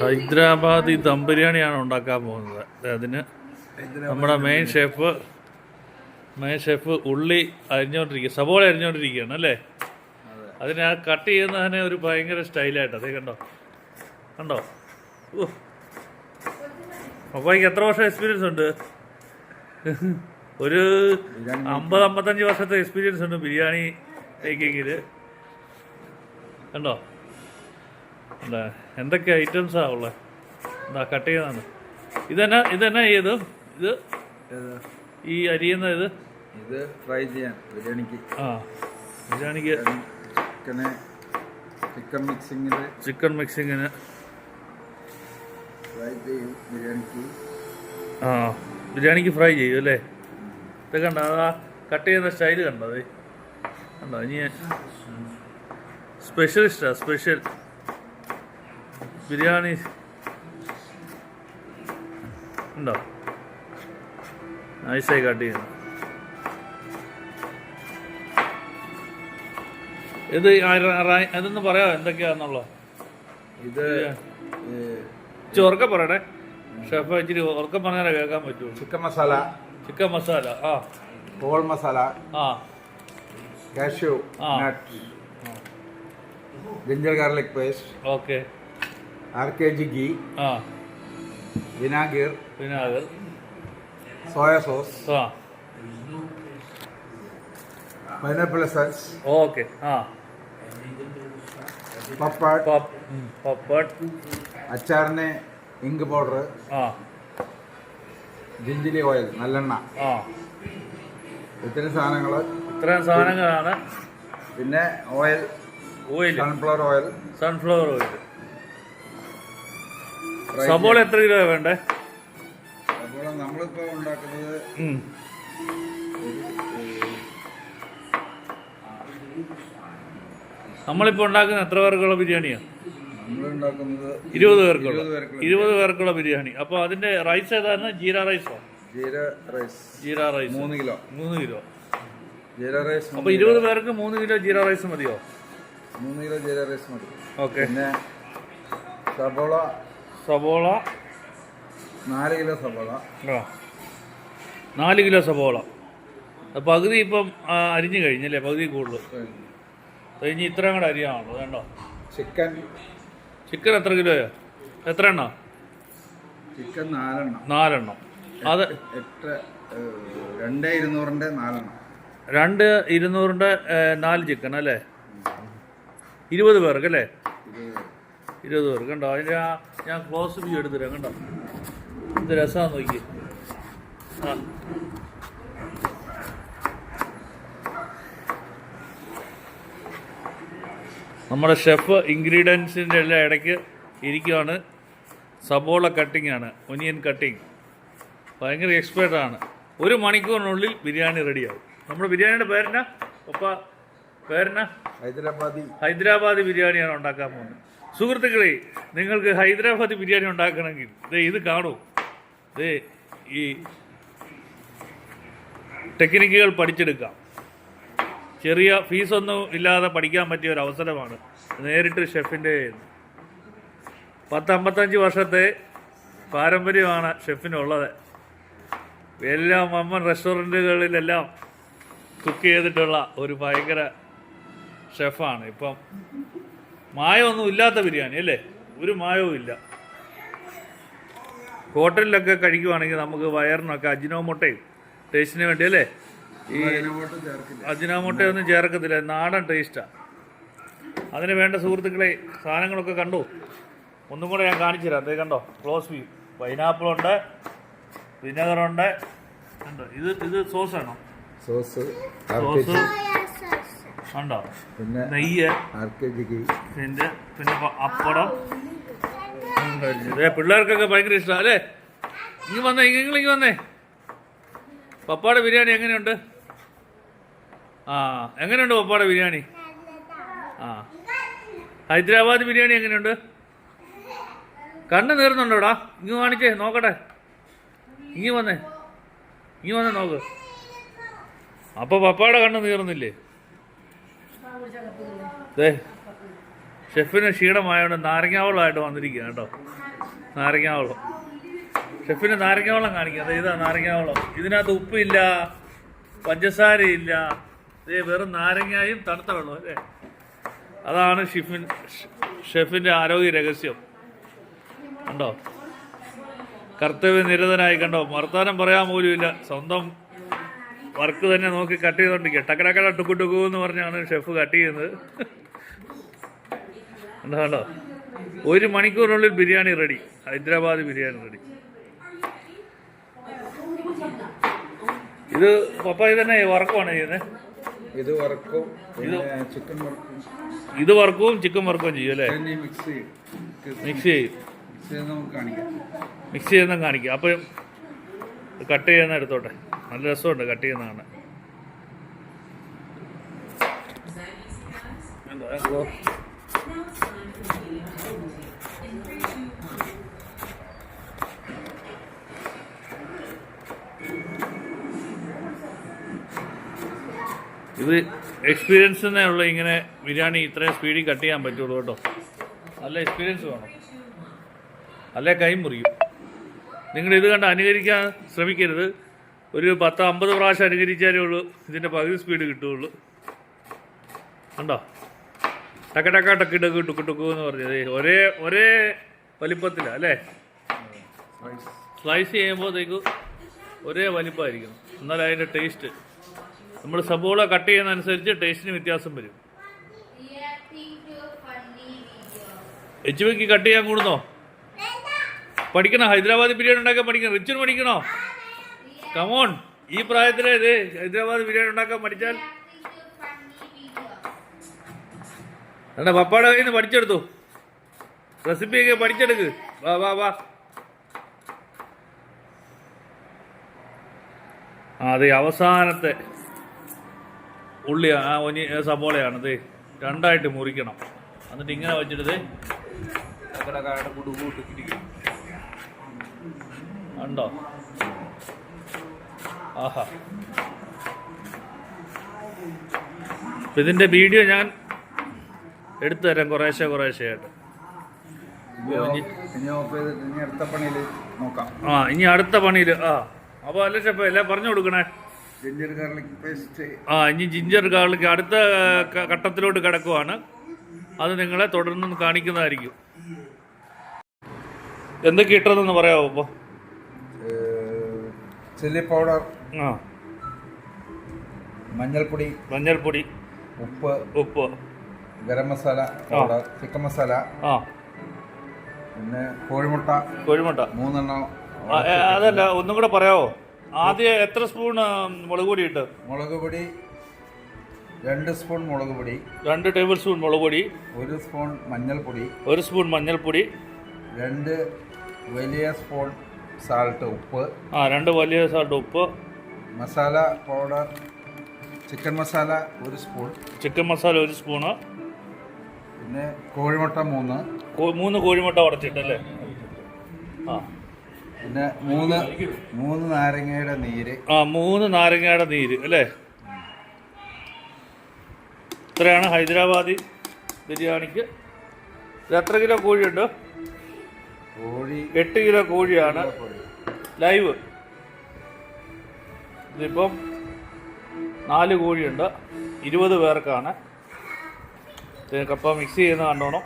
ഹൈദരാബാദി ദം ബിരിയാണിയാണ് ഉണ്ടാക്കാൻ പോകുന്നത്. അതിന് നമ്മുടെ മെയിൻ ഷെഫ് മെയിൻ ഷെഫ് ഉള്ളി അരിഞ്ഞുകൊണ്ടിരിക്കുക സബോള അരിഞ്ഞുകൊണ്ടിരിക്കുകയാണ് അല്ലേ? അതിനെ ആ കട്ട് ചെയ്യുന്നതിന് ഒരു ഭയങ്കര സ്റ്റൈലായിട്ട് അതേ കണ്ടോ? കണ്ടോ. പപ്പായ്ക്ക് എത്ര വർഷം എക്സ്പീരിയൻസ് ഉണ്ട്? ഒരു അമ്പത് അമ്പത്തഞ്ച് വർഷത്തെ എക്സ്പീരിയൻസ് ഉണ്ട് ബിരിയാണി മേക്കിങ്ങിൽ കണ്ടോ? എന്താ എന്തൊക്കെ ഐറ്റംസാ ഉള്ളത് എന്താ കട്ട് ചെയ്താണ് ഇതെന്നാ ഇതെന്നാ ചെയ്തു ഇത്? ഈ അരിയുന്ന ഇത്? ഇത് ഫ്രൈ ചെയ്യാൻ ബിരിയാണിക്ക്. ആ ബിരിയാണിക്ക്. ചിക്കന് ചിക്കൻ മിക്സിങ്ങിന് ചിക്കൻ മിക്സിങ്ങിന് ഫ്രൈ ചെയ്യും ബിരിയാണിക്ക്. ആ ബിരിയാണിക്ക് ഫ്രൈ ചെയ്യും അല്ലേ? ഇത് കണ്ട? അതാ കട്ട് ചെയ്യുന്ന സ്റ്റൈൽ കണ്ടോ? അത്? കണ്ടോ? ഇനി സ്പെഷ്യലിസ്റ്റാ സ്പെഷ്യൽ. ബിരിയാണി. ഉണ്ടോ? നൈസായി കട്ട് ചെയ്യുന്നു. ഇത് പറയാ ഇതൊന്ന് പറയാമോ? എന്തൊക്കെയാന്നുള്ളത് ഇത് ഇച്ചിരി ഉറക്കെ പറയണേ. ഷെഫ് ഇച്ചിരി ഉറക്കം പറഞ്ഞാലേ കേൾക്കാൻ പറ്റുള്ളൂ. ചിക്കൻ മസാല. ചിക്കൻ മസാല ആ. ഹോൾ മസാല. ആ. കാഷ്യൂ ആ. Ginger garlic paste okay R K G ghee ആ. വിനാഗിർ വിനാഗിർ സോയ സോസ് ആ. പൈനാപ്പിൾ എസൻസ് ഓക്കെ ആ. പപ്പാഡ് പപ്പ് അച്ചാറിന് ഇങ്ക് പൗഡർ ആ. ജിഞ്ചിലി ഓയിൽ നല്ലെണ്ണ. ആ. ഇത്രയും സാധനങ്ങൾ ഇത്രയും സാധനങ്ങളാണ്. പിന്നെ oil oil sunflower oil sunflower oil സബോള എത്ര കിലോ വേണ്ടേ? അപ്പോൾ നമ്മളിപ്പോൾ ഉണ്ടാക്കുന്നത്. നമ്മളിപ്പോൾ ഉണ്ടാക്കുന്ന എത്ര പേർക്കുള്ള ബിരിയാണിയാണ് ഉണ്ടാക്കുന്നത് ഇരുപത് പേർക്കുള്ള. ഇരുപത് പേർക്കുള്ള ബിരിയാണി. അപ്പോൾ അതിന്റെ റൈസ് ഏതായിരുന്നു? ജീര റൈസോ ജീര റൈസ് ജീര റൈസ് മൂന്ന് കിലോ. മൂന്ന് കിലോ. ജീര റൈസ് അപ്പോൾ ഇരുപത് പേർക്ക് മൂന്ന് കിലോ ജീര റൈസ് മതിയോ? മൂന്ന് കിലോ ജീര റൈസ് മതി. ഓക്കെ പിന്നെ സബോള സബോള. നാല് കിലോ സബോള. ആ. നാല് കിലോ സബോള. പകുതി ഇപ്പം അരിഞ്ഞു കഴിഞ്ഞല്ലേ? പകുതി കൂടുതൽ. കഴിഞ്ഞ്. ഇത്രയും കൂടെ അരിയാണല്ലോ വേണ്ടോ? ചിക്കൻ ചിക്കൻ എത്ര കിലോയോ എത്ര എണ്ണ? ചിക്കൻ നാലെണ്ണം. നാലെണ്ണം. അത് എട്ട് ഏഹ്, രണ്ട് ഇരുന്നൂറിന്റെ നാലെണ്ണം. രണ്ട് ഇരുന്നൂറിന്റെ നാല് ചിക്കൻ അല്ലേ? ഇരുപത് പേർക്ക് അല്ലേ? ഇരുപത് പേർക്ക്. കണ്ടോ? അതിന്റെ ആ ഞാൻ ക്ലോസ് വ്യൂ എടുത്തുതരാം കണ്ടോ? ഇത് രസമാണ് നോക്കി ആ. നമ്മുടെ ഷെഫ് ഇൻഗ്രീഡിയൻസിന്റെ എല്ലാം ഇടയ്ക്ക് ഇരിക്കുകയാണ് സബോള കട്ടിംഗ് ആണ് ഒനിയൻ കട്ടിങ് ഭയങ്കര എക്സ്പേർട്ടാണ് ഒരു മണിക്കൂറിനുള്ളിൽ ബിരിയാണി റെഡിയാവും നമ്മുടെ ബിരിയാണിയുടെ പേരെന്നാ? ഒപ്പ പേരെന്നാ? ഹൈദരാബാദി. ഹൈദരാബാദി ബിരിയാണിയാണ് ഉണ്ടാക്കാൻ പോകുന്നത്. സുഹൃത്തുക്കളെ നിങ്ങൾക്ക് ഹൈദരാബാദി ബിരിയാണി ഉണ്ടാക്കണമെങ്കിൽ ദേ ഇത് കാണൂ. ദേ ഈ ടെക്നിക്കുകൾ പഠിച്ചെടുക്കാം. ചെറിയ ഫീസൊന്നും ഇല്ലാതെ പഠിക്കാൻ പറ്റിയ ഒരു അവസരമാണ്. നേരിട്ട് ഷെഫിന്റെ പത്തമ്പത്തഞ്ച് വർഷത്തെ പാരമ്പര്യമാണ് ഷെഫിനുള്ളത്. എല്ലാം അമ്മൻ റെസ്റ്റോറന്റുകളിലെല്ലാം കുക്ക് ചെയ്തിട്ടുള്ള ഒരു ഭയങ്കര ഷെഫാണ്. ഇപ്പം മായമൊന്നും ഇല്ലാത്ത ബിരിയാണി അല്ലേ? ഒരു മായവും ഇല്ല. ഹോട്ടലിലൊക്കെ കഴിക്കുവാണെങ്കിൽ നമുക്ക് വയറിനൊക്കെ അജിനോമൊട്ടയും ടേസ്റ്റിന് വേണ്ടി അല്ലേ? ഈ അജിനോമൊട്ടയൊന്നും ചേർക്കത്തില്ല. നാടൻ ടേസ്റ്റാണ് അതിന് വേണ്ട സുഹൃത്തുക്കളെ സാധനങ്ങളൊക്കെ കണ്ടു? ഒന്നും കൂടെ ഞാൻ കാണിച്ചു തരാം. അതേ കണ്ടോ? ക്ലോസ് വ്യൂ പൈനാപ്പിളുണ്ട് വിനെഗറുണ്ട് കണ്ടോ? ഇത് ഇത് സോസാണോ സോസ് സോസ് ഉണ്ടോ പിന്നെ നെയ്യ് ആർ കെ ജി പിന്നെ പിന്നെ അപ്പടം. പിള്ളേർക്കൊക്കെ ഭയങ്കര ഇഷ്ടമാണ് അല്ലേ? ഇങ്ങ് വന്നേ നിങ്ങൾ ഇങ്ങ് വന്നേ. പപ്പാടെ ബിരിയാണി എങ്ങനെയുണ്ട്? ആ എങ്ങനെയുണ്ട് പപ്പാടെ ബിരിയാണി? ആ. ഹൈദരാബാദ് ബിരിയാണി എങ്ങനെയുണ്ട്? കണ്ണ് നീറുന്നുണ്ടോടാ? ഇങ്ങ് കാണിച്ചേ നോക്കട്ടെ. ഇങ്ങ് വന്നേ. ഇങ്ങ് വന്നേ നോക്ക്. അപ്പൊ പപ്പാടെ കണ്ണ് നീറുന്നില്ലേ ആ, കുടിച്ചോ, കപ്പ് കുടിച്ചോ. ദേ ഷെഫിന് ക്ഷീണമായതുകൊണ്ട് നാരങ്ങാവളമായിട്ട് വന്നിരിക്കുക കേട്ടോ. നാരങ്ങാവളം ഷെഫിന് നാരങ്ങാവളം കാണിക്കുക അതെ ഇതാ നാരങ്ങാവളം ഇതിനകത്ത് ഉപ്പില്ല പഞ്ചസാരയില്ല. ദേ വെറും നാരങ്ങായും തണുത്ത വെള്ളം അല്ലേ? അതാണ് ഷിഫിൻ ഷെഫിന്റെ ആരോഗ്യ രഹസ്യം. കണ്ടോ? കർത്തവ്യ നിരതനായി കണ്ടോ? വർത്താനം പറയാൻ പോലും ഇല്ല സ്വന്തം വർക്ക് തന്നെ നോക്കി കട്ട് ചെയ്തോണ്ടിരിക്കുക ടക്കടക്കട ടുക്കു ടുക്കു എന്ന് പറഞ്ഞാണ് ഷെഫ് കട്ട് ചെയ്യുന്നത്. കണ്ടോ ഒരു മണിക്കൂറിനുള്ളിൽ ബിരിയാണി റെഡി. ഹൈദരാബാദ് ബിരിയാണി റെഡി. ഇത് പപ്പ ഇത് തന്നെ വറക്കുവാണ് ചെയ്യുന്നത് ഇത് വർക്കും ഇത് ചിക്കൻ വർക്കും ഇത് വറക്കും ചിക്കൻ വറക്കും ചെയ്യും അല്ലേ? മിക്സ് ചെയ്യും. മിക്സ് ചെയ്യും. മിക്സ് ചെയ്യുന്ന കാണിക്കാം. അപ്പം കട്ട് ചെയ്യുന്ന എടുത്തോട്ടെ. നല്ല രസമുണ്ട് കട്ട് ചെയ്യുന്ന കാണാൻ എന്താ, ഇതോ. ഇത് എക്സ്പീരിയൻസ് തന്നെ ഉള്ള ഇങ്ങനെ ബിരിയാണി ഇത്രയും സ്പീഡിൽ കട്ട് ചെയ്യാൻ പറ്റുള്ളൂ കേട്ടോ. നല്ല എക്സ്പീരിയൻസ് വേണം. അല്ലേ? കൈ മുറിയും. നിങ്ങൾ ഇത് കണ്ട് അനുകരിക്കാൻ ശ്രമിക്കരുത്. ഒരു പത്ത് അമ്പത് പ്രാവശ്യം അനുകരിച്ചാലേ ഉള്ളൂ ഇതിന്റെ പകുതി സ്പീഡ് കിട്ടുകയുള്ളൂ. കണ്ടോ? ടക്ക ടക്ക ടക്ക് ടക്ക് ടുക്ക് ടുക്കു എന്ന് പറഞ്ഞത്. ഒരേ ഒരേ വലിപ്പത്തിലാണ് അല്ലേ? സ്ലൈസ് ചെയ്യുമ്പോഴത്തേക്ക് ഒരേ വലിപ്പമായിരിക്കും എന്നാൽ അതിന്റെ ടേസ്റ്റ് നമ്മൾ സബോള കട്ട് ചെയ്യുന്നതനുസരിച്ച് ടേസ്റ്റിന് വ്യത്യാസം വരും. എച്ച് വിക്ക് കട്ട് ചെയ്യാൻ കൂടുന്നോ? പഠിക്കണോ? ഹൈദരാബാദ് ബിരിയാണി ഉണ്ടാക്കാൻ പഠിക്കണം? റിച്ചിന് പഠിക്കണോ? കമോൺ ഈ പ്രായത്തിലെ ഇത് ഹൈദരാബാദ് ബിരിയാണി ഉണ്ടാക്കാൻ പഠിച്ചാൽ. എന്നാ പപ്പാടെ കയ്യിൽ നിന്ന് പഠിച്ചെടുത്തു. റെസിപ്പിയൊക്കെ പഠിച്ചെടുക്ക്. വാ വാ വാ. ആ അതെ അവസാനത്തെ ഉള്ളി ആ ഒനി സബോളയാണ് ഇത് രണ്ടായിട്ട് മുറിക്കണം. എന്നിട്ട് ഇങ്ങനെ വെച്ചിട്ട് ദേ ടകടകാടെ കുടുകൂട്ട് കിടിക്കും. ഉണ്ടോ ആഹാ. ഇതിന്റെ വീഡിയോ ഞാൻ എടുത്തു തരാം കുറേശ്ശെ കുറേശ്ശെ ആയിട്ട്. ഇനി ഓഫ്- ഇനി ഓഫ് ചെയ്തിട്ട് ഇനി അടുത്ത പണിയിൽ നോക്കാം. ആ ഇനി അടുത്ത പണിയിൽ ആ. അപ്പോൾ അല്ല ഷെഫ് എല്ലാം പറഞ്ഞു കൊടുക്കണേ? ജിഞ്ചർ ഗാർലിക് പേസ്റ്റ് ആ ഇനി ജിഞ്ചർ ഗാർലിക് അടുത്ത ഘട്ടത്തിലോട്ട് കിടക്കുവാണ്. അത് നിങ്ങളെ തുടർന്ന് കാണിക്കുന്നതായിരിക്കും. എന്തൊക്കെ ഇട്ടതെന്ന് പറയാമോ അപ്പോൾ ചില്ലി പൗഡർ ആ. മഞ്ഞൾപ്പൊടി മഞ്ഞൾപ്പൊടി. ഉപ്പ് ഉപ്പ്. Garam masala powder chicken masala. ആ. പിന്നെ കോഴിമുട്ട. കോഴിമുട്ട. മൂന്നെണ്ണം അതല്ല ഒന്നും കൂടെ പറയാമോ ആദ്യം എത്ര സ്പൂൺ മുളക് പൊടി ഇട്ട്? മുളക് പൊടി രണ്ട് സ്പൂൺ മുളക് പൊടി രണ്ട് ടേബിൾ സ്പൂൺ മുളക് പൊടി ഒരു സ്പൂൺ മഞ്ഞൾപ്പൊടി ഒരു സ്പൂൺ മഞ്ഞൾപ്പൊടി രണ്ട് വലിയ സ്പൂൺ സാൾട്ട് ഉപ്പ്. ആ രണ്ട് വലിയ സാൾട്ട് ഉപ്പ് മസാല പൗഡർ ചിക്കൻ മസാല ഒരു സ്പൂൺ ചിക്കൻ മസാല ഒരു സ്പൂണ് പിന്നെ കോഴിമുട്ട മൂന്ന്. മൂന്ന് കോഴിമുട്ട ഉടച്ചിട്ടല്ലേ ആ. പിന്നെ മൂന്ന് മൂന്ന് നാരങ്ങയുടെ നീര്. ആ മൂന്ന് നാരങ്ങയുടെ നീര് അല്ലേ? ഇത്രയാണ് ഹൈദരാബാദി ബിരിയാണിക്ക്. ഇത് എത്ര കിലോ കോഴിയുണ്ട്? കോഴി എട്ട് കിലോ കോഴിയാണ്. ലൈവ്. ഇതിപ്പം നാല് കോഴിയുണ്ട്. ഇരുപത് പേർക്കാണ്. ഇതിന് കപ്പ മിക്സ് ചെയ്യുന്ന കണ്ടോണം.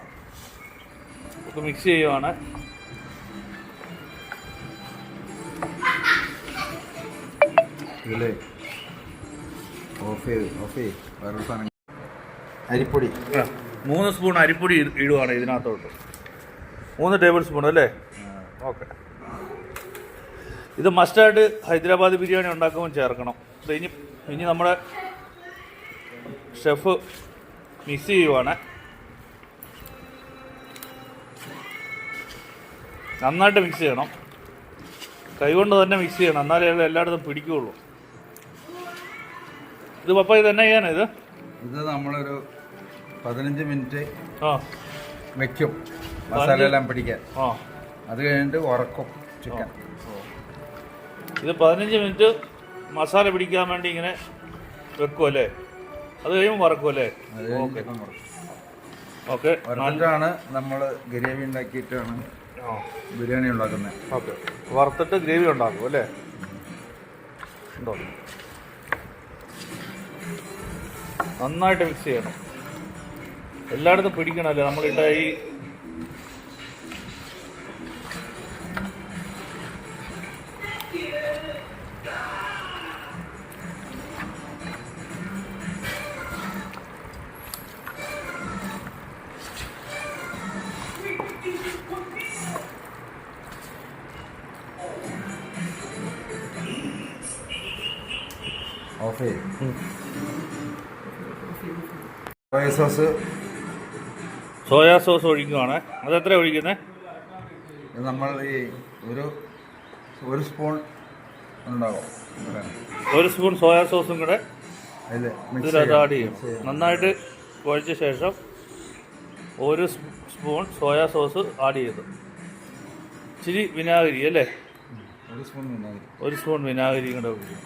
നമുക്ക് മിക്സ് ചെയ്യുവാണ്. ഇതിൽ ഓഫ് ചെയ്ത് ഓഫ് ചെയ്ത് അരിപ്പൊടി. മൂന്ന് സ്പൂൺ അരിപ്പൊടി ഇടുവാണ് ഇതിനകത്തോട്ട്. മൂന്ന് ടേബിൾ സ്പൂൺ അല്ലേ ഓക്കെ ഇത് മസ്റ്റായിട്ട് ഹൈദരാബാദ് ബിരിയാണി ഉണ്ടാക്കുമ്പോൾ ചേർക്കണം. ഇനി ഇനി നമ്മുടെ ഷെഫ് മിക്സ് ചെയ്യുവാണ്. നന്നായിട്ട് മിക്സ് ചെയ്യണം. കൈകൊണ്ട് തന്നെ മിക്സ് ചെയ്യണം. എന്നാലേ എല്ലായിടത്തും പിടിക്കുകയുള്ളൂ. ഇത് പപ്പ ഇത് തന്നെ ചെയ്യാനാ ഇത്? ഇത് നമ്മളൊരു പതിനഞ്ച് മിനിറ്റ് ആ. വെക്കും. മസാല എല്ലാം പിടിക്കാൻ. ആ. അത് കഴിഞ്ഞിട്ട് ഉറക്കും ചിക്കൻ. ഇത് പതിനഞ്ച് മിനിറ്റ് മസാല പിടിക്കാൻ വേണ്ടി ഇങ്ങനെ വെക്കും അല്ലേ? അത് കഴിയുമ്പോൾ വറക്കും അല്ലേ? അത് കഴിഞ്ഞ് ഓക്കെ. ഓക്കെ. വറുത്തിട്ടാണ് നമ്മൾ ഗ്രേവി ഉണ്ടാക്കിയിട്ടാണ് ബിരിയാണി ഉണ്ടാക്കുന്നത്. ഓക്കെ. വറുത്തിട്ട് ഗ്രേവി ഉണ്ടാക്കും അല്ലേ? ഉണ്ടോ? നന്നായിട്ട് മിക്സ് ചെയ്യണം. എല്ലായിടത്തും പിടിക്കണമല്ലേ? നമ്മളിട്ട ഈ സോയ സോസ് സോയാ സോസ് ഒഴിക്കുവാണ്. അത് എത്ര ഒഴിക്കുന്നത് നമ്മൾ ഈ ഒരു ഒരു സ്പൂൺ ഉണ്ടാവും. ഒരു സ്പൂൺ സോയാ സോസും കൂടെ ഇതിലത് ആഡ് ചെയ്യും. നന്നായിട്ട് കുഴച്ച ശേഷം ഒരു സ്പൂൺ സോയാ സോസ് ആഡ് ചെയ്തു. ഇച്ചിരി വിനാഗിരി അല്ലേ? ഒരു സ്പൂൺ വിനാഗിരി. ഒരു സ്പൂൺ വിനാഗിരി കൂടെ ഒഴിക്കും.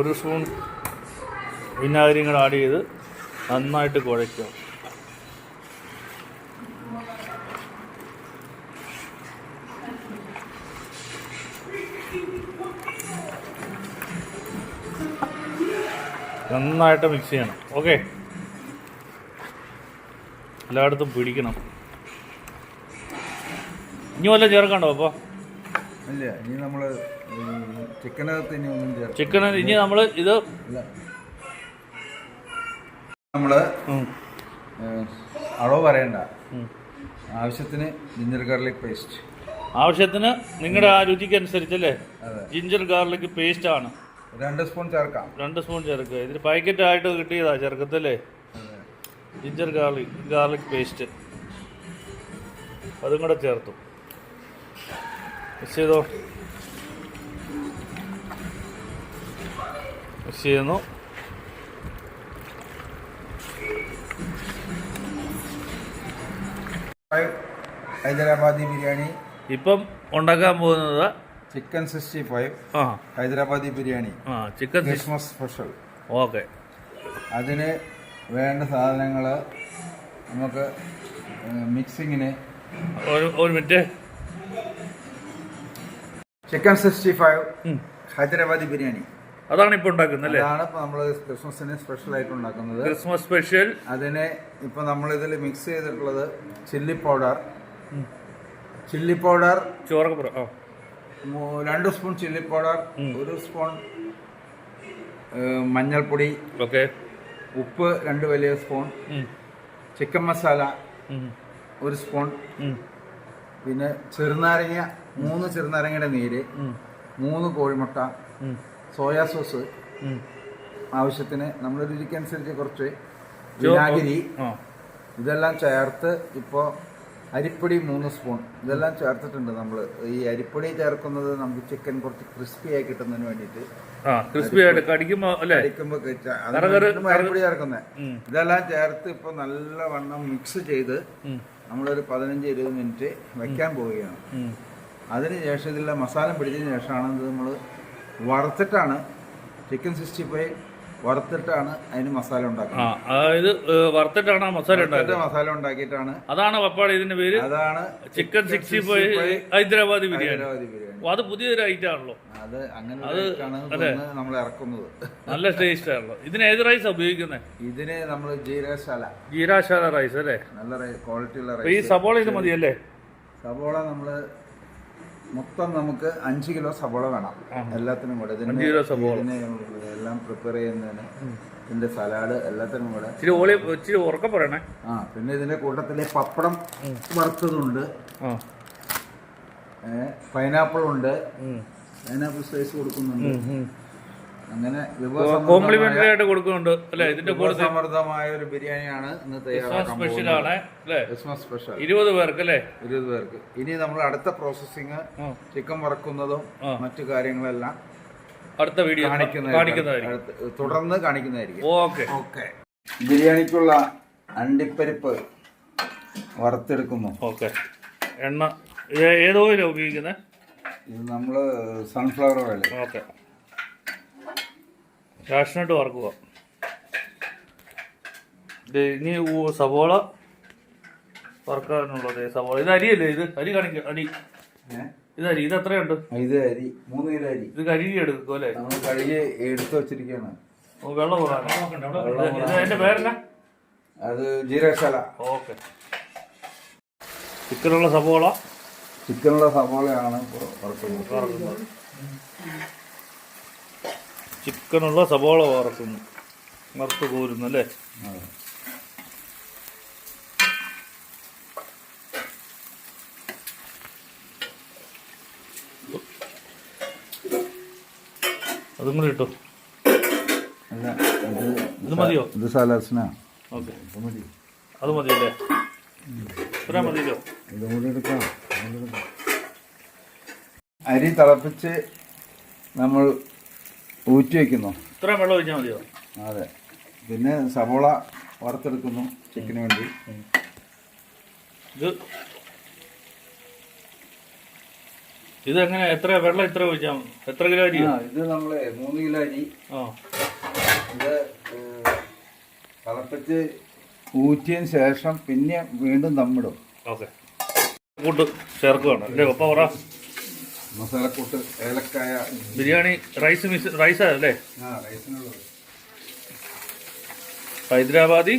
ഒരു സ്പൂൺ വിനാഗിരിയും കൂടെ ആഡ് ചെയ്ത് നന്നായിട്ട് കുഴയ്ക്കുക. നന്നായിട്ട് മിക്സ് ചെയ്യണം. ഓക്കെ? എല്ലായിടത്തും പിടിക്കണം. ഇനി വല്ല ചേർക്കണ്ടോ അപ്പോൾ ഇല്ല ഇനി നമ്മൾ ചിക്കനകത്ത് ഇനി ഒന്നും ചേർക്കും ചിക്കൻ ഇനി നമ്മൾ ഇത് നമ്മൾ അളവ് പറയണ്ട. ആവശ്യത്തിന് ജിഞ്ചർ ഗാർലിക് പേസ്റ്റ് ആവശ്യത്തിന് നിങ്ങളുടെ ആ രുചിക്ക് അനുസരിച്ചല്ലേ ജിഞ്ചർ ഗാർലിക് പേസ്റ്റ് ആണ്. രണ്ട് സ്പൂൺ ചേർക്കാം. രണ്ട് സ്പൂൺ ചേർക്കുക. ഇതിന് പാക്കറ്റ് ആയിട്ട് കിട്ടിയതാ ചേർക്കത്തല്ലേ ജിഞ്ചർ ഗാർലിക് ഗാർലിക് പേസ്റ്റ് അതും കൂടെ ചേർത്തു. മിക്സ് ചെയ്തോ മിക്സ് ചെയ്യുന്നു ഹൈദരാബാദി ബിരിയാണി. ഇപ്പം ഉണ്ടാക്കാൻ പോകുന്നത് ചിക്കൻ സിക്സ്റ്റി ഫൈവ് ആ. ഹൈദരാബാദി ബിരിയാണി. ആ ചിക്കൻ ക്രിസ്മസ് സ്പെഷ്യൽ ഓക്കെ. അതിന് വേണ്ട സാധനങ്ങൾ നമുക്ക് മിക്സിങ്ങിന് ഒരു ഒരു minute. Chicken sixty five. Hyderabadi biryani. അതാണ് ഇപ്പൊ ഉണ്ടാക്കുന്നത് അല്ലേ അതാണ് ഇപ്പൊ നമ്മൾ ക്രിസ്മസിന് സ്പെഷ്യൽ ആയിട്ട് ഉണ്ടാക്കുന്നത്. ക്രിസ്മസ് സ്പെഷ്യൽ അതിനെ അതിന് നമ്മൾ ഇതിൽ മിക്സ് ചെയ്തിട്ടുള്ളത് ചില്ലി പൗഡർ ചില്ലി പൗഡർ മൂ- രണ്ട് സ്പൂൺ ചില്ലി പൗഡർ. ഒരു സ്പൂൺ മഞ്ഞൾപ്പൊടി. ഓക്കെ. ഉപ്പ് രണ്ട് വലിയ സ്പൂൺ ചിക്കൻ മസാല ഒരു സ്പൂൺ പിന്നെ ചെറുനാരങ്ങ മൂന്ന് ചെറുനാരങ്ങയുടെ നീര് മൂന്ന് കോഴിമുട്ട സോയാ സോസ് ആവശ്യത്തിന് നമ്മുടെ രുചിക്കനുസരിച്ച് കുറച്ച് വിനാഗിരി. ഇതെല്ലാം ചേർത്ത് ഇപ്പോൾ അരിപ്പൊടി മൂന്ന് സ്പൂൺ. ഇതെല്ലാം ചേർത്തിട്ടുണ്ട് നമ്മൾ ഈ അരിപ്പൊടി ചേർക്കുന്നത് നമുക്ക് ചിക്കൻ കുറച്ച് ക്രിസ്പി ആയി കിട്ടുന്നതിന് വേണ്ടിയിട്ട്. ക്രിസ്പി ആയിട്ട് കടിക്കുമ്പോൾ അരിപ്പൊടി ചേർക്കുന്നത്. ഇതെല്ലാം ചേർത്ത് നല്ല നല്ലവണ്ണം മിക്സ് ചെയ്ത്. നമ്മളൊരു പതിനഞ്ച് ഇരുപത് മിനിറ്റ് വെക്കാൻ പോവുകയാണ്. അതിന് ശേഷം ഇതിലെ മസാല പിടിച്ചതിന് ശേഷമാണ് ഇത് നമ്മൾ വറുത്തിട്ടാണ് ചിക്കൻ സിക്സ്റ്റി ഫൈവ് വറുത്തിട്ടാണ് അതിന് മസാല ഉണ്ടാക്കുന്നത്. അതായത് വറുത്തിട്ടാണ് മസാല ഉണ്ടാക്കുന്നത്. മസാല ഉണ്ടാക്കിയിട്ടാണ് അതാണ് പപ്പാട് ഇതിന്റെ പേര്? അതാണ് chicken sixty five Hyderabadi biryani. അത് പുതിയൊരു ഐറ്റം ആണല്ലോ. അത് അങ്ങനെ നമ്മൾ ഇറക്കുന്നത്. നല്ല ടേസ്റ്റ് ആണല്ലോ. ഇതിന് ഏത് റൈസ് ഉപയോഗിക്കുന്നത് ഇതിന് നമ്മൾ ജീരാശാല ജീരാശാല റൈസ് അല്ലേ? നല്ല ക്വാളിറ്റി ഉള്ള റൈസ് ഈ സബോള ഇത് മതിയല്ലേ? സബോള നമ്മൾ മൊത്തം നമുക്ക് അഞ്ച് കിലോ സബോള വേണം. എല്ലാത്തിനും കൂടെ. ഇതിന്. ഇതിന് എല്ലാം പ്രിപ്പയർ ചെയ്യുന്നതിന് ഇതിന്റെ സലാഡ് എല്ലാത്തിനും കൂടെ. ഇച്ചിരി ഓളി ഇച്ചിരി ഉറക്കം പറയണേ. ആ പിന്നെ ഇതിന്റെ കൂട്ടത്തിൽ പപ്പടം വറുത്തതുണ്ട്. പൈനാപ്പിൾ ഉണ്ട്. പൈനാപ്പിൾ സൈസ് കൊടുക്കുന്നുണ്ട്. അങ്ങനെ കോംപ്ലിമെന്ററി ആയിട്ട് കൊടുക്കുന്നുണ്ട്. അല്ലെ? ഇതിന്റെ കൂടെ സമൃദ്ധമായ ഒരു ബിരിയാണിയാണ് ഇന്ന് ആണ് ക്രിസ്മസ് സ്പെഷ്യൽ ഇരുപത് പേർക്ക് അല്ലേ? ഇരുപത് പേർക്ക്. ഇനി നമ്മൾ അടുത്ത പ്രോസസ്സിങ് ചിക്കൻ വറക്കുന്നതും മറ്റു കാര്യങ്ങളെല്ലാം അടുത്ത വീഡിയോ കാണിക്കുന്നതായിരിക്കും. തുടർന്ന് കാണിക്കുന്നതായിരിക്കും. ഓക്കെ. ഓക്കെ. ബിരിയാണിക്കുള്ള അണ്ടിപ്പരിപ്പ് വറുത്തെടുക്കുന്നു. ഓക്കെ. എണ്ണ ഏതോ ഏത് ഓയിലാണ് ഉപയോഗിക്കുന്നത് ഇത് നമ്മൾ sunflower oil okay. Cashew nut വറക്കുക ദേ, ഇനി സവോള വറക്കാനുള്ളത് സവോള. ഇത് അരിയല്ലേ ഇത്? അരി കാണിക്ക അരി? ഇത് അരി ഇത് എത്രയുണ്ട്? ഇത് അരി. മൂന്ന് കിലോ അരി. ഇത് കഴുകി എടുക്കും അല്ലേ? നമ്മൾ കഴുകി എടുത്തു വെച്ചിരിക്കുകയാണ്. ഓ, വെള്ളം കുറവാണ് അതിന്റെ പേരെന്നാ? അത് ജീരകശാല. ഓക്കെ. ചിക്കനുള്ള സവോള. ചിക്കനുള്ള സവോളയാണ് ഇപ്പോൾ വറുക്കുന്നത്. വറക്കുന്നത്. ചിക്കനുള്ള സബോള വറക്കുന്നു. വറുത്ത് കോരുന്നു അല്ലേ? അതെ. കൂടി ഇട്ടോ. ഇത് മതിയോ? ഇത് സലാസിനാ ഓക്കെ. അത് മതിയല്ലേ? ഇത്ര മതിയല്ലോ ഇതും എടുക്കാം ഇതും കൂടി എടുക്കാം. അരി തിളപ്പിച്ച് നമ്മൾ ഊറ്റി വയ്ക്കുന്നു ഇത്രയും വെള്ളം ഒഴിച്ചാൽ മതിയോ? അതെ. പിന്നെ സവോള വറുത്തെടുക്കുന്നു ചിക്കന് വേണ്ടി. ഇത് ഇത് എങ്ങനെ എത്ര വെള്ളം ഇത്ര ഒഴിച്ചാൽ എത്ര കിലോ അരി? ഇത് നമ്മളെ മൂന്ന് കിലോ അരി. ആ. ഇത് തിളപ്പിച്ച് ഊറ്റിയതിന് ശേഷം പിന്നെ വീണ്ടും തമ്മിടും ഓക്കെ. കൂട്ട് ചേർക്കുകയാണ് അല്ലേ ഒപ്പം പറ? മസാലക്കൂട്ട് ഏലക്കായ ബിരിയാണി റൈസ് മിസ് റൈസ് അല്ലേ? ആ റൈസിനുള്ളത്. Hyderabadi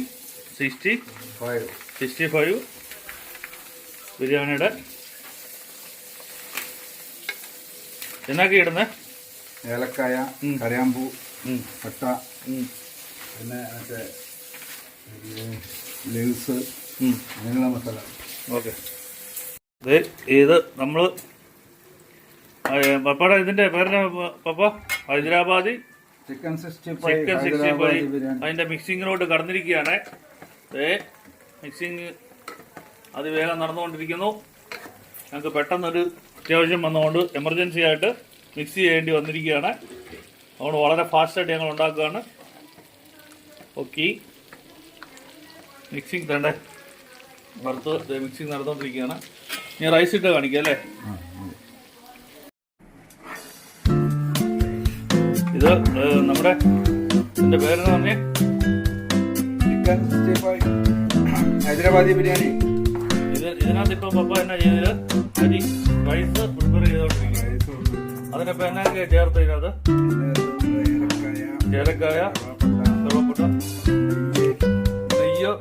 sixty five. Sixty five ബിരിയാണിയുടെ. എന്നൊക്കെ ഇടുന്നേ? ഏലക്കായ. കരയാമ്പൂ പട്ട പിന്നെ മറ്റേ ലീവ്സ്. അങ്ങനെയുള്ള മസാല. ഓക്കെ. ഇത് നമ്മൾ പപ്പയുടെ ഇതിന്റെ പേരിന് പപ്പ? Hyderabadi. Chicken sixty chicken sixty five അതിന്റെ മിക്സിങ്ങിലോട്ട് കടന്നിരിക്കുകയാണ്. ഏ മിക്സിങ് അതിവേഗം നടന്നുകൊണ്ടിരിക്കുന്നു. ഞങ്ങൾക്ക് പെട്ടെന്നൊരു അത്യാവശ്യം വന്നുകൊണ്ട് എമർജൻസി ആയിട്ട് മിക്സ് ചെയ്യേണ്ടി വന്നിരിക്കുകയാണ്. അതുകൊണ്ട് വളരെ ഫാസ്റ്റായിട്ട് ഞങ്ങൾ ഉണ്ടാക്കുകയാണ്. ഓക്കെ മിക്സിങ് തേണ്ടേ വറുത്ത് മിക്സിങ് നടന്നുകൊണ്ടിരിക്കുകയാണ്. ഞാൻ റൈസ് ഇട്ട് കാണിക്കാം അല്ലേ? ഇത് നമ്മുടെ എന്റെ പേരെന്ന് പറഞ്ഞേ? Chicken sixty five Hyderabadi biryani. ഇത് ഇതിനകത്ത് ഇപ്പൊ പപ്പ എന്നാ ചെയ്തത്? അരി റൈസ് പ്രിപ്പയർ ചെയ്തോണ്ടിരിക്കുക റൈസ് ഉണ്ട്. അതിനിപ്പോ എന്നൊക്കെ ചേർത്ത് ഇതിനകത്ത്? ഏലക്കായ ഏലക്കായ പട്ട, കറുവപ്പട്ട നെയ്യ്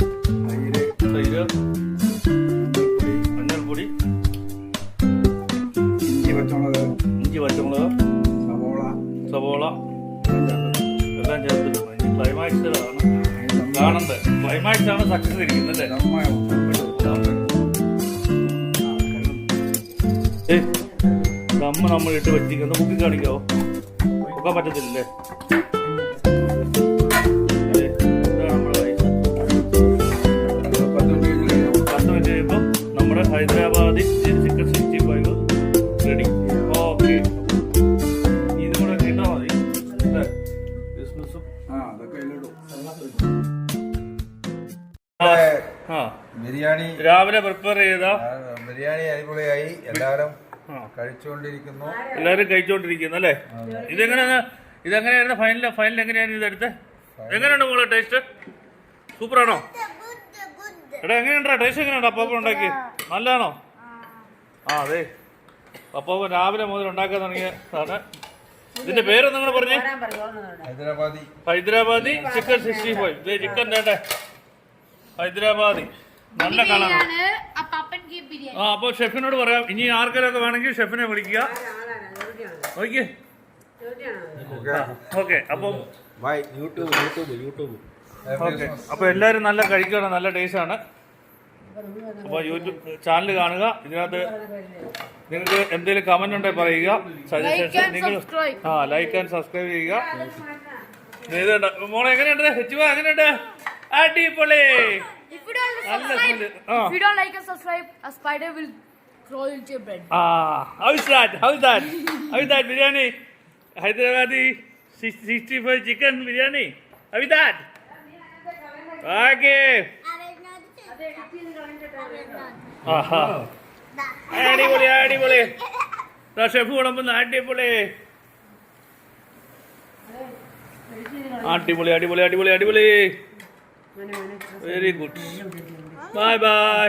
തൈര്. മഞ്ഞൾപ്പൊടി. ഇഞ്ചി പച്ചമുളക്. ഇഞ്ചി പച്ചമുളക്. സവോള. സവോള. ആണ്. സക്സസ് നമ്മൾ ഇട്ട് വെച്ചിരിക്കുന്നത് കുക്കി കാണിക്കാവോ? ഒക്കെ പറ്റത്തില്ലേ രാവിലെ പ്രിപ്പയർ ചെയ്ത ബിരിയാണി അടിപൊളിയായി. എല്ലാവരും കഴിച്ചുകൊണ്ടിരിക്കുന്നു എല്ലാവരും കഴിച്ചുകൊണ്ടിരിക്കുന്നു അല്ലേ? ഇതെങ്ങനെയാണ്? ഇതെങ്ങനെയായിരുന്നു ഫൈനൽ ഫൈനൽ എങ്ങനെയായിരുന്നു ഇതെടുത്ത് എങ്ങനെയുണ്ട് മോളെ ടേസ്റ്റ് സൂപ്പറാണോ? എടാ എങ്ങനെയുണ്ടാ? ടേസ്റ്റ് എങ്ങനെയുണ്ട് അപ്പാപ്പൻ ഉണ്ടാക്കി നല്ലതാണോ? ആ അതെ. അപ്പാപ്പൻ രാവിലെ മുതൽ ഉണ്ടാക്കാൻ തുടങ്ങിയതാണ് ഇതിന്റെ പേര് നിങ്ങൾ പറഞ്ഞു? Hyderabadi. Hyderabadi chicken sixty five chicken Hyderabadi. നല്ല ബിരിയാണിയാണ് ആ അപ്പോൾ ഷെഫിനോട് പറയാം. ഇനി ആർക്കെങ്കിലൊക്കെ വേണമെങ്കിൽ ഷെഫിനെ വിളിക്കുക. ഓക്കെ. ഓക്കെ അപ്പം bye. YouTube YouTube YouTube. Okay. അപ്പോൾ എല്ലാവരും നല്ല കഴിക്കുകയാണ് നല്ല ടേസ്റ്റാണ് അപ്പോൾ യൂട്യൂബ് ചാനൽ കാണുക. ഇതിനകത്ത് നിങ്ങൾക്ക് എന്തെങ്കിലും കമന്റ് ഉണ്ടെങ്കിൽ പറയുക. സജഷൻസ് നിങ്ങൾ ആ ലൈക്ക് ആൻഡ് സബ്സ്ക്രൈബ് ചെയ്യുക? മോളെ എങ്ങനെയുണ്ട്? ഹെച്ചുവ എങ്ങനെയുണ്ട്? അടിപൊളി. subscribe, smell ah if you don't like and subscribe, a spider will crawl into your bed. Ah house that house that house that biryani Hyderabadi sixty five chicken biryani how that okay ആഹാ അടിപൊളി അടിപൊളി ദാ chef വിളമ്പുന്ന അടിപൊളി അടിപൊളി അടിപൊളി അടിപൊളി അടിപൊളി very good bye bye